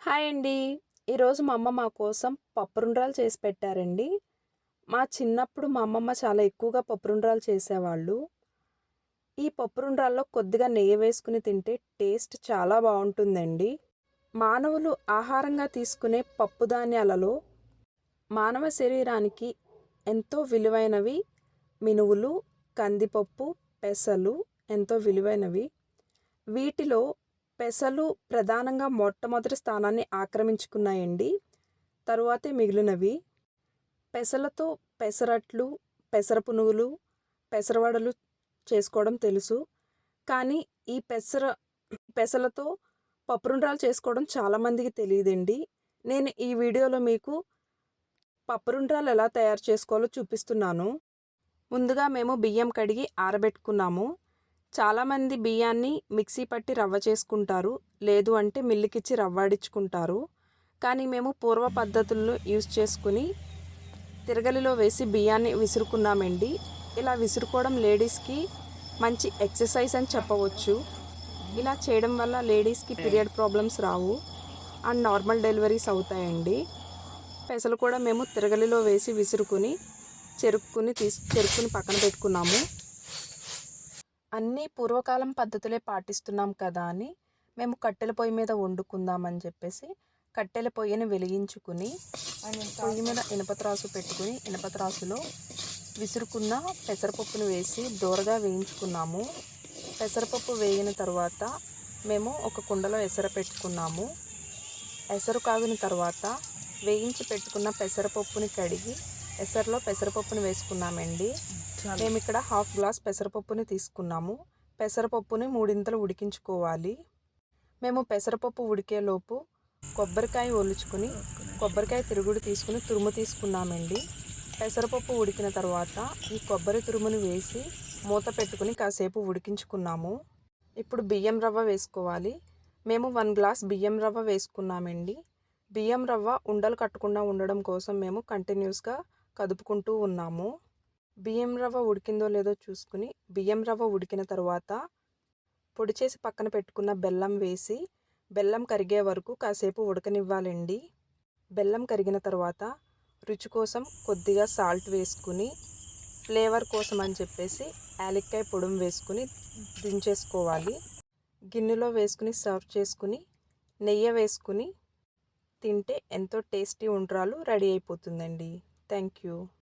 Hi అండి. ఈరోజు మా అమ్మ మా కోసం పప్పురుండ్రాలు చేసి పెట్టారండి. మా చిన్నప్పుడు మా అమ్మమ్మ చాలా ఎక్కువగా పప్పురుండ్రాలు చేసేవాళ్ళు. ఈ పప్పురుండ్రాల్లో కొద్దిగా నెయ్యి వేసుకుని తింటే టేస్ట్ చాలా బాగుంటుందండి. మానవులు ఆహారంగా తీసుకునే పప్పు ధాన్యాలలో మానవ శరీరానికి ఎంతో విలువైనవి మినువులు కందిపప్పు పెసలు ఎంతో విలువైనవి. వీటిలో పెసలు ప్రధానంగా మొట్టమొదటి స్థానాన్ని ఆక్రమించుకున్నాయండి. తరువాతే మిగిలినవి పెసలతో పెసరట్లు పెసర పునుగులు పెసరవడలు చేసుకోవడం తెలుసు. కానీ ఈ పెసర పెసలతో పప్పురుండ్రాలు చేసుకోవడం చాలామందికి తెలియదండి. నేను ఈ వీడియోలో మీకు పప్పురుండ్రాలు ఎలా తయారు చేసుకోవాలో చూపిస్తున్నాను. ముందుగా మేము బియ్యం కడిగి ఆరబెట్టుకున్నాము. చాలామంది బియ్యాన్ని మిక్సీ పట్టి రవ్వ చేసుకుంటారు. లేదు అంటే మిల్లుకిచ్చి రవ్వాడించుకుంటారు కానీ మేము పూర్వ పద్ధతుల్లో యూజ్ చేసుకుని తిరగలిలో వేసి బియ్యాన్ని విసురుకున్నామండి. ఇలా విసురుకోవడం లేడీస్కి మంచి ఎక్సర్సైజ్ అని చెప్పవచ్చు. ఇలా చేయడం వల్ల లేడీస్కి పీరియడ్ ప్రాబ్లమ్స్ రావు. అండ్ నార్మల్ డెలివరీస్ అవుతాయండి. పెసలు కూడా మేము తిరగలిలో వేసి విసురుకుని చెరుక్కుని తీసు చెరుక్కుని పక్కన పెట్టుకున్నాము. అన్నీ పూర్వకాలం పద్ధతులే పాటిస్తున్నాం కదా అని మేము కట్టెల పొయ్యి మీద వండుకుందామని చెప్పేసి కట్టెల పొయ్యిని వెలిగించుకుని పొయ్యి మీద ఇనపత్రాసు పెట్టుకుని ఇనపత్రాసులో విసురుకున్న పెసరపప్పును వేసి దోరగా వేయించుకున్నాము. పెసరపప్పు వేగిన తర్వాత మేము ఒక కుండలో ఎసర పెట్టుకున్నాము. ఎసరు కాగిన తర్వాత వేయించి పెట్టుకున్న పెసరపప్పుని కడిగి ఎసరులో పెసరపప్పును వేసుకున్నామండి. మేము ఇక్కడ హాఫ్ గ్లాస్ పెసరపప్పుని తీసుకున్నాము. పెసరపప్పుని మూడింతలు ఉడికించుకోవాలి. మేము పెసరపప్పు ఉడికేలోపు కొబ్బరికాయ ఒలుచుకుని కొబ్బరికాయ తిరుగుడు తీసుకుని తురుము తీసుకున్నామండి. పెసరపప్పు ఉడికిన తర్వాత ఈ కొబ్బరి తురుముని వేసి మూత పెట్టుకుని కాసేపు ఉడికించుకున్నాము. ఇప్పుడు బియ్యం రవ్వ వేసుకోవాలి. మేము వన్ గ్లాస్ బియ్యం రవ్వ వేసుకున్నామండి. బియ్యం రవ్వ ఉండలు కట్టకుండా ఉండడం కోసం మేము కంటిన్యూస్గా కదుపుకుంటూ ఉన్నాము. బియ్యం రవ్వ ఉడికిందో లేదో చూసుకుని బియ్యం రవ్వ ఉడికిన తర్వాత పొడి చేసి పక్కన పెట్టుకున్న బెల్లం వేసి బెల్లం కరిగే వరకు కాసేపు ఉడకనివ్వాలండి. బెల్లం కరిగిన తర్వాత రుచి కోసం కొద్దిగా సాల్ట్ వేసుకుని ఫ్లేవర్ కోసం అని చెప్పేసి యాలక్కాయ పొడుం వేసుకుని దించేసుకోవాలి. గిన్నెలో వేసుకుని సర్వ్ చేసుకుని నెయ్యి వేసుకుని తింటే ఎంతో టేస్టీ ఉండ్రాలు రెడీ అయిపోతుందండి. Thank you.